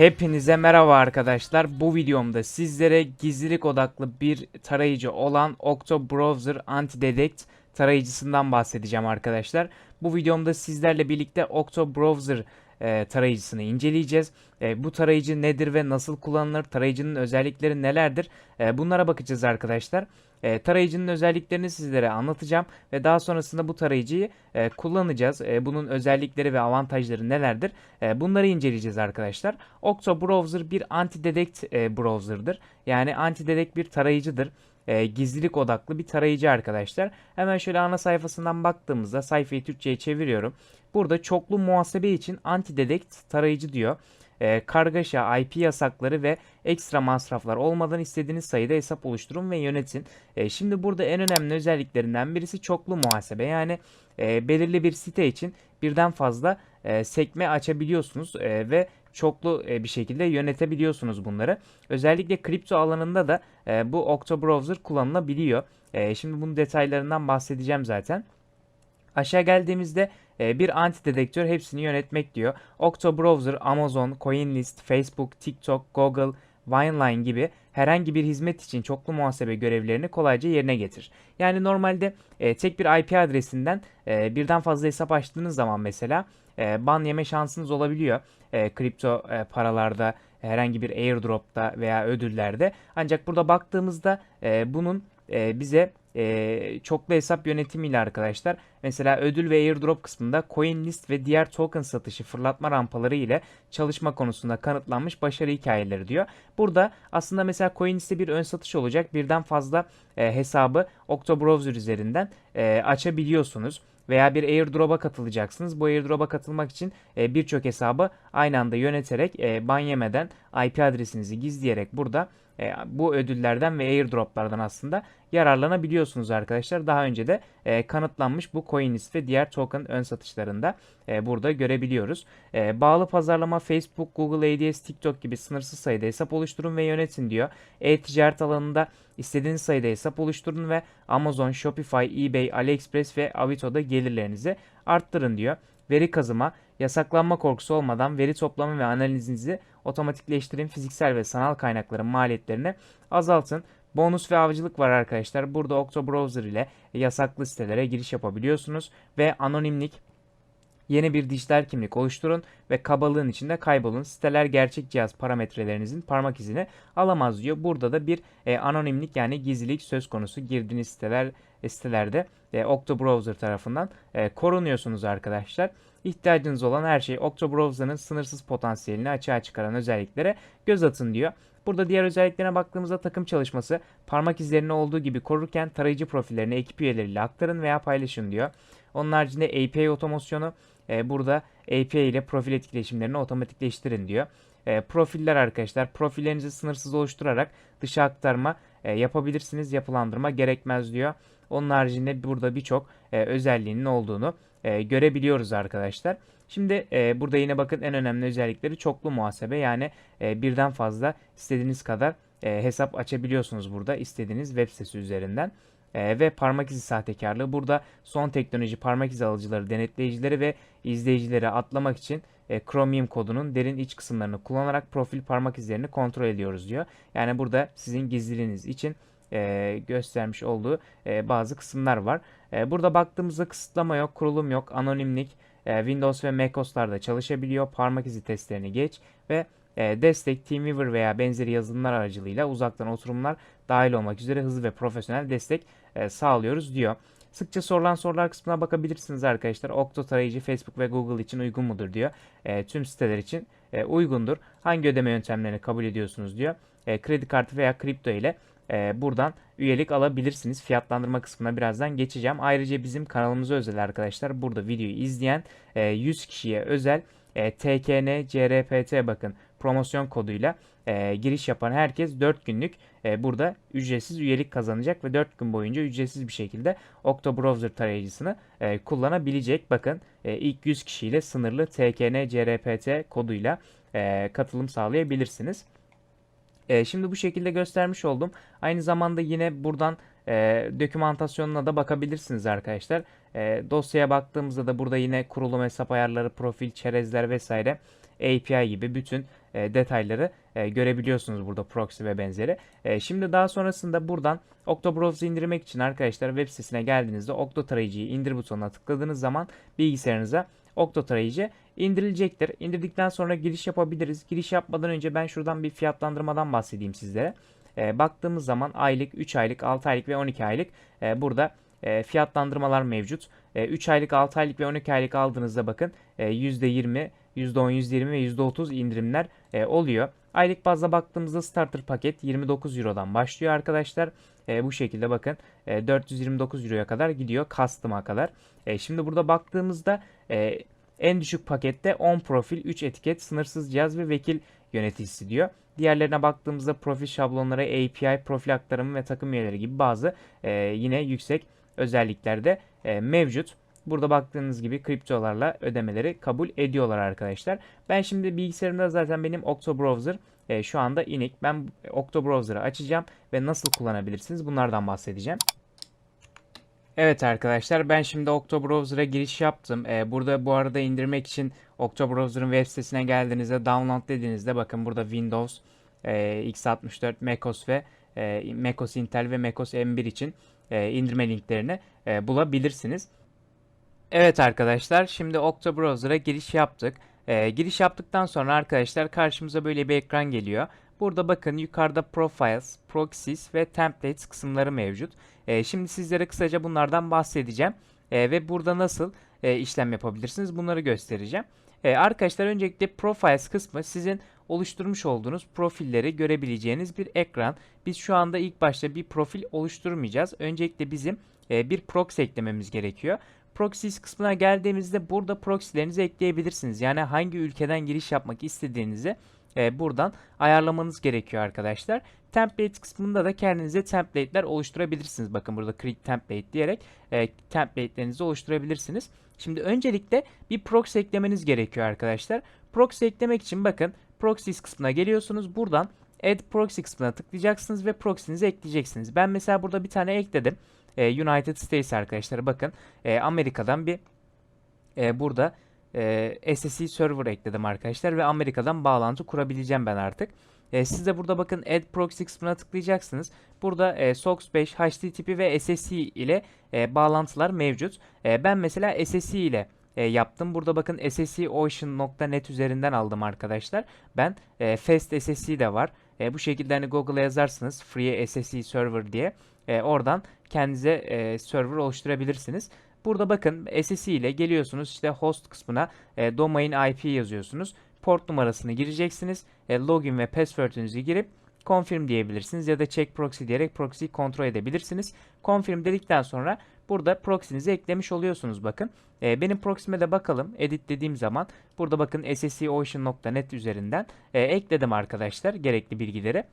Hepinize merhaba arkadaşlar. Bu videomda sizlere gizlilik odaklı bir tarayıcı olan Octo Browser Anti-Detect tarayıcısından bahsedeceğim arkadaşlar. Bu videomda sizlerle birlikte Octo Browser e, tarayıcısını inceleyeceğiz. E, bu tarayıcı nedir ve nasıl kullanılır? Tarayıcının özellikleri nelerdir? E, bunlara bakacağız arkadaşlar. E, tarayıcının özelliklerini sizlere anlatacağım ve daha sonrasında bu tarayıcıyı e, kullanacağız. E, bunun özellikleri ve avantajları nelerdir? E, bunları inceleyeceğiz arkadaşlar. Octo Browser bir anti-detect e, browser'dır. Yani anti-detect bir tarayıcıdır. E, gizlilik odaklı bir tarayıcı arkadaşlar. Hemen şöyle ana sayfasından baktığımızda sayfayı Türkçe'ye çeviriyorum. Burada çoklu muhasebe için anti-detect tarayıcı diyor. E, kargaşa, IP yasakları ve ekstra masraflar olmadan istediğiniz sayıda hesap oluşturun ve yönetin. E, şimdi burada en önemli özelliklerinden birisi çoklu muhasebe. Yani e, belirli bir site için birden fazla e, sekme açabiliyorsunuz e, ve çoklu e, bir şekilde yönetebiliyorsunuz bunları. Özellikle kripto alanında da e, bu Octo Browser kullanılabiliyor. E, şimdi bunun detaylarından bahsedeceğim zaten. Aşağı geldiğimizde bir anti dedektör hepsini yönetmek diyor. Octo Browser, Amazon, CoinList, Facebook, TikTok, Google, Wineline gibi herhangi bir hizmet için çoklu muhasebe görevlerini kolayca yerine getirir. Yani normalde e, tek bir IP adresinden e, birden fazla hesap açtığınız zaman mesela e, ban yeme şansınız olabiliyor. E, kripto e, paralarda herhangi bir airdropta veya ödüllerde. Ancak burada baktığımızda e, bunun e, bize e, çoklu hesap yönetimiyle arkadaşlar. Mesela ödül ve airdrop kısmında CoinList ve diğer token satışı fırlatma rampaları ile çalışma konusunda kanıtlanmış başarı hikayeleri diyor. Burada aslında mesela CoinList'te bir ön satış olacak. Birden fazla e, hesabı Octo Browser üzerinden e, açabiliyorsunuz veya bir airdrop'a katılacaksınız. Bu airdrop'a katılmak için e, birçok hesabı aynı anda yöneterek e, ban yemeden IP adresinizi gizleyerek burada e, bu ödüllerden ve airdroplardan aslında yararlanabiliyorsunuz arkadaşlar. Daha önce de e, kanıtlanmış bu CoinList ve diğer token ön satışlarında e, burada görebiliyoruz. E, bağlı pazarlama Facebook, Google ADS, TikTok gibi sınırsız sayıda hesap oluşturun ve yönetin diyor. E-ticaret alanında istediğiniz sayıda hesap oluşturun ve Amazon, Shopify, eBay, AliExpress ve Avito'da gelirlerinizi arttırın diyor. Veri kazıma, yasaklanma korkusu olmadan veri toplama ve analizinizi otomatikleştirin. Fiziksel ve sanal kaynakların maliyetlerini azaltın. Bonus ve avcılık var arkadaşlar. Burada Octo Browser ile yasaklı sitelere giriş yapabiliyorsunuz ve anonimlik Yeni bir dijital kimlik oluşturun ve kabalığın içinde kaybolun. Siteler gerçek cihaz parametrelerinizin parmak izini alamaz diyor. Burada da bir e, anonimlik yani gizlilik söz konusu. Girdiğiniz siteler e, sitelerde e, Octo Browser tarafından e, korunuyorsunuz arkadaşlar. İhtiyacınız olan her şey Octo Browser'ın sınırsız potansiyelini açığa çıkaran özelliklere göz atın diyor. Burada diğer özelliklerine baktığımızda takım çalışması parmak izlerini olduğu gibi korurken tarayıcı profillerini ekip üyeleriyle aktarın veya paylaşın diyor. Onun haricinde API otomasyonu e, burada API ile profil etkileşimlerini otomatikleştirin diyor. E, profiller arkadaşlar profillerinizi sınırsız oluşturarak dışa aktarma e, yapabilirsiniz. Yapılandırma gerekmez diyor. Onun haricinde burada birçok e, özelliğinin olduğunu e, görebiliyoruz arkadaşlar. Şimdi e, burada yine bakın en önemli özellikleri çoklu muhasebe yani e, birden fazla istediğiniz kadar e, hesap açabiliyorsunuz burada istediğiniz web sitesi üzerinden. E, ve parmak izi sahtekarlığı. Burada son teknoloji parmak izi alıcıları, denetleyicileri ve izleyicileri atlamak için e, Chromium kodunun derin iç kısımlarını kullanarak profil parmak izlerini kontrol ediyoruz diyor. Yani burada sizin gizliliğiniz için e, göstermiş olduğu e, bazı kısımlar var. E, burada baktığımızda kısıtlama yok, kurulum yok, anonimlik, e, Windows ve macOS'larda çalışabiliyor. Parmak izi testlerini geç ve e, destek, TeamViewer veya benzeri yazılımlar aracılığıyla uzaktan oturumlar dahil olmak üzere hızlı ve profesyonel destek e, sağlıyoruz diyor. Sıkça sorulan sorular kısmına bakabilirsiniz arkadaşlar. Okto tarayıcı Facebook ve Google için uygun mudur diyor. E, tüm siteler için e, uygundur. Hangi ödeme yöntemlerini kabul ediyorsunuz diyor. E, kredi kartı veya kripto ile e, buradan üyelik alabilirsiniz. Fiyatlandırma kısmına birazdan geçeceğim. Ayrıca bizim kanalımıza özel arkadaşlar burada videoyu izleyen e, 100 kişiye özel e, TKN CRPT bakın promosyon koduyla e, giriş yapan herkes 4 günlük e, burada ücretsiz üyelik kazanacak ve 4 gün boyunca ücretsiz bir şekilde Octo Browser tarayıcısını e, kullanabilecek. Bakın e, ilk 100 kişiyle sınırlı TKN CRPT koduyla e, katılım sağlayabilirsiniz. E, şimdi bu şekilde göstermiş oldum. Aynı zamanda yine buradan e, dokümantasyonuna da bakabilirsiniz arkadaşlar. E, dosyaya baktığımızda da burada yine kurulum hesap ayarları, profil, çerezler vesaire API gibi bütün e, detayları e, görebiliyorsunuz burada proxy ve benzeri. E, şimdi daha sonrasında buradan Octobrowser'ı indirmek için arkadaşlar web sitesine geldiğinizde Octo tarayıcıyı indir butonuna tıkladığınız zaman bilgisayarınıza Octo tarayıcı indirilecektir. İndirdikten sonra giriş yapabiliriz. Giriş yapmadan önce ben şuradan bir fiyatlandırmadan bahsedeyim sizlere. E, baktığımız zaman aylık, 3 aylık, 6 aylık ve 12 aylık e, burada e, fiyatlandırmalar mevcut. E, 3 aylık, 6 aylık ve 12 aylık aldığınızda bakın e, %20, %10, %20 ve %30 indirimler e, oluyor. Aylık bazda baktığımızda starter paket 29 Euro'dan başlıyor arkadaşlar. E, bu şekilde bakın e, 429 Euro'ya kadar gidiyor custom'a kadar. E, şimdi burada baktığımızda e, en düşük pakette 10 profil, 3 etiket, sınırsız cihaz ve vekil yöneticisi diyor. Diğerlerine baktığımızda profil şablonları, API, profil aktarımı ve takım üyeleri gibi bazı e, yine yüksek özellikler de e, mevcut. Burada baktığınız gibi kriptolarla ödemeleri kabul ediyorlar arkadaşlar. Ben şimdi bilgisayarımda zaten benim Octo Browser e, şu anda inik. Ben Octo Browser'ı açacağım ve nasıl kullanabilirsiniz bunlardan bahsedeceğim. Evet arkadaşlar ben şimdi Octo Browser'a giriş yaptım. Ee, burada bu arada indirmek için Octo Browser'ın web sitesine geldiğinizde download dediğinizde bakın burada Windows, e, x64, macOS ve e, macOS Intel ve macOS M1 için e, indirme linklerini e, bulabilirsiniz. Evet arkadaşlar şimdi Octo Browser'a giriş yaptık. E, giriş yaptıktan sonra arkadaşlar karşımıza böyle bir ekran geliyor. Burada bakın yukarıda Profiles, Proxies ve Templates kısımları mevcut. E, şimdi sizlere kısaca bunlardan bahsedeceğim. E, ve burada nasıl e, işlem yapabilirsiniz bunları göstereceğim. E, arkadaşlar öncelikle Profiles kısmı sizin oluşturmuş olduğunuz profilleri görebileceğiniz bir ekran. Biz şu anda ilk başta bir profil oluşturmayacağız. Öncelikle bizim e, bir proxy eklememiz gerekiyor. Proxies kısmına geldiğimizde burada proxy'lerinizi ekleyebilirsiniz. Yani hangi ülkeden giriş yapmak istediğinizi e, buradan ayarlamanız gerekiyor arkadaşlar. Template kısmında da kendinize template'ler oluşturabilirsiniz. Bakın burada create template diyerek e, template'lerinizi oluşturabilirsiniz. Şimdi öncelikle bir proxy eklemeniz gerekiyor arkadaşlar. Proxy eklemek için bakın proxies kısmına geliyorsunuz. Buradan add proxy kısmına tıklayacaksınız ve proxy'nizi ekleyeceksiniz. Ben mesela burada bir tane ekledim. E, United States arkadaşlar bakın e, Amerika'dan bir e, burada e, SSE server ekledim arkadaşlar ve Amerika'dan bağlantı kurabileceğim ben artık. E, siz de burada bakın Add Proxy kısmına tıklayacaksınız. Burada e, SOX 5, HTTP ve SSE ile e, bağlantılar mevcut. E, ben mesela SSE ile e, yaptım. Burada bakın sseocean.net üzerinden aldım arkadaşlar. Ben e, Fast SSE de var. E, bu şekilde hani Google'a yazarsınız Free SSE Server diye. E, oradan kendinize e, server oluşturabilirsiniz. Burada bakın SSE ile geliyorsunuz işte host kısmına e, domain IP yazıyorsunuz. Port numarasını gireceksiniz. E, login ve password'ünüzü girip confirm diyebilirsiniz ya da check proxy diyerek proxy'yi kontrol edebilirsiniz. Confirm dedikten sonra burada proxy'nizi eklemiş oluyorsunuz bakın. E, benim proxy'me de bakalım. Edit dediğim zaman burada bakın sseocean.net üzerinden e, ekledim arkadaşlar gerekli bilgileri.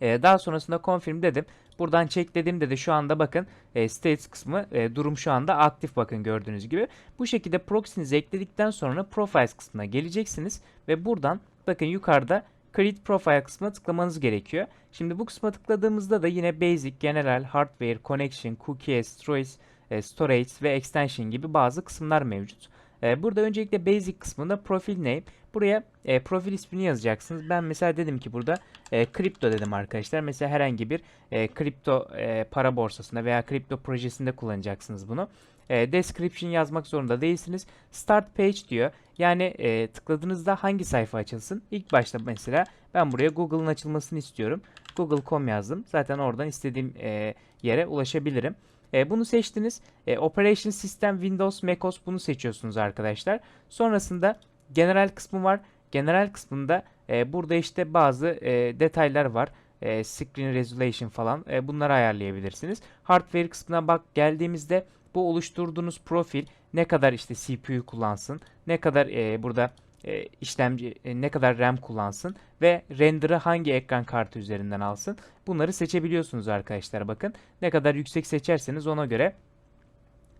E, daha sonrasında confirm dedim. Buradan check dediğimde de şu anda bakın e, states kısmı e, durum şu anda aktif bakın gördüğünüz gibi. Bu şekilde proxy'nizi ekledikten sonra profiles kısmına geleceksiniz ve buradan bakın yukarıda create profile kısmına tıklamanız gerekiyor. Şimdi bu kısma tıkladığımızda da yine basic, general, hardware, connection, cookies, storage, e, storage ve extension gibi bazı kısımlar mevcut. Burada öncelikle basic kısmında profil name. Buraya e, profil ismini yazacaksınız. Ben mesela dedim ki burada e, kripto dedim arkadaşlar. Mesela herhangi bir e, kripto e, para borsasında veya kripto projesinde kullanacaksınız bunu. E, description yazmak zorunda değilsiniz. Start page diyor. Yani e, tıkladığınızda hangi sayfa açılsın? İlk başta mesela ben buraya Google'ın açılmasını istiyorum. Google.com yazdım. Zaten oradan istediğim e, yere ulaşabilirim. E, bunu seçtiniz. E, Operation System Windows macOS bunu seçiyorsunuz arkadaşlar. Sonrasında general kısmı var. General kısmında e, burada işte bazı e, detaylar var. E, screen resolution falan e, bunları ayarlayabilirsiniz. Hardware kısmına bak geldiğimizde bu oluşturduğunuz profil ne kadar işte CPU kullansın, ne kadar e, burada e, işlemci e, ne kadar RAM kullansın ve render'ı hangi ekran kartı üzerinden alsın. Bunları seçebiliyorsunuz arkadaşlar bakın. Ne kadar yüksek seçerseniz ona göre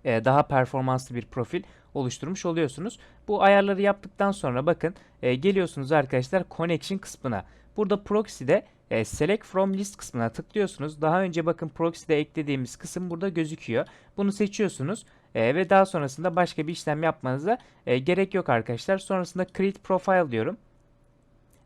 e, daha performanslı bir profil oluşturmuş oluyorsunuz. Bu ayarları yaptıktan sonra bakın e, geliyorsunuz arkadaşlar connection kısmına. Burada proxy'de e, select from list kısmına tıklıyorsunuz. Daha önce bakın proxy'de eklediğimiz kısım burada gözüküyor. Bunu seçiyorsunuz. E, ve daha sonrasında başka bir işlem yapmanıza e, gerek yok arkadaşlar. Sonrasında create profile diyorum.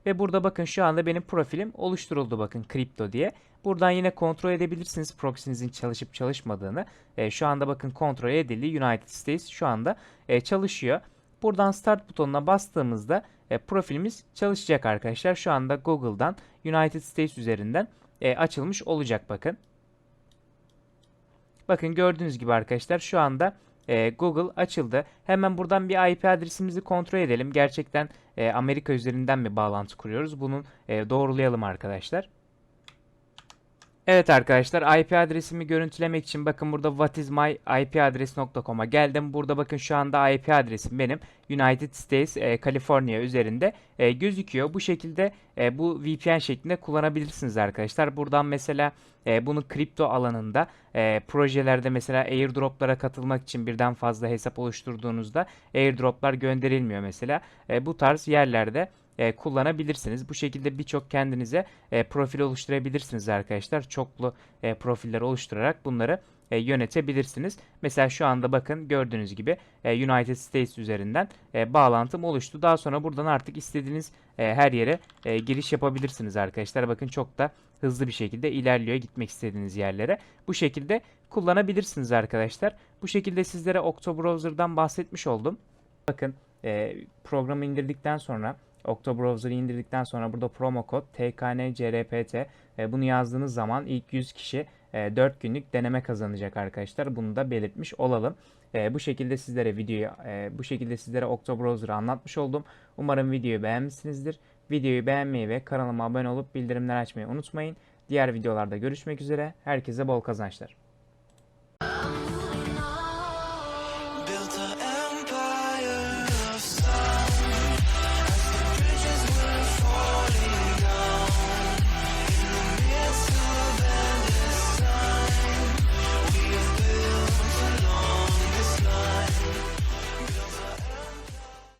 Ve burada bakın şu anda benim profilim oluşturuldu bakın kripto diye. Buradan yine kontrol edebilirsiniz proxy'nizin çalışıp çalışmadığını. E, şu anda bakın kontrol edildi. United States şu anda e, çalışıyor. Buradan start butonuna bastığımızda e, profilimiz çalışacak arkadaşlar. Şu anda Google'dan United States üzerinden e, açılmış olacak bakın. Bakın gördüğünüz gibi arkadaşlar şu anda e, Google açıldı. Hemen buradan bir IP adresimizi kontrol edelim. Gerçekten e, Amerika üzerinden mi bağlantı kuruyoruz? Bunu e, doğrulayalım arkadaşlar. Evet arkadaşlar IP adresimi görüntülemek için bakın burada whatismyipadress.com'a geldim. Burada bakın şu anda IP adresim benim United States e, California üzerinde e, gözüküyor. Bu şekilde e, bu VPN şeklinde kullanabilirsiniz arkadaşlar. Buradan mesela e, bunu kripto alanında e, projelerde mesela airdroplara katılmak için birden fazla hesap oluşturduğunuzda airdroplar gönderilmiyor mesela. E, bu tarz yerlerde e, kullanabilirsiniz. Bu şekilde birçok kendinize e, profil oluşturabilirsiniz arkadaşlar. Çoklu e, profiller oluşturarak bunları e, yönetebilirsiniz. Mesela şu anda bakın gördüğünüz gibi e, United States üzerinden e, bağlantım oluştu. Daha sonra buradan artık istediğiniz e, her yere e, giriş yapabilirsiniz arkadaşlar. Bakın çok da hızlı bir şekilde ilerliyor gitmek istediğiniz yerlere. Bu şekilde kullanabilirsiniz arkadaşlar. Bu şekilde sizlere Octobrowser'dan bahsetmiş oldum. Bakın e, programı indirdikten sonra Octobrowser'ı indirdikten sonra burada promo kod TKNCRPT e, bunu yazdığınız zaman ilk 100 kişi e, 4 günlük deneme kazanacak arkadaşlar. Bunu da belirtmiş olalım. E, bu şekilde sizlere videoyu e, bu şekilde sizlere Octobrowser'ı anlatmış oldum. Umarım videoyu beğenmişsinizdir. Videoyu beğenmeyi ve kanalıma abone olup bildirimler açmayı unutmayın. Diğer videolarda görüşmek üzere. Herkese bol kazançlar.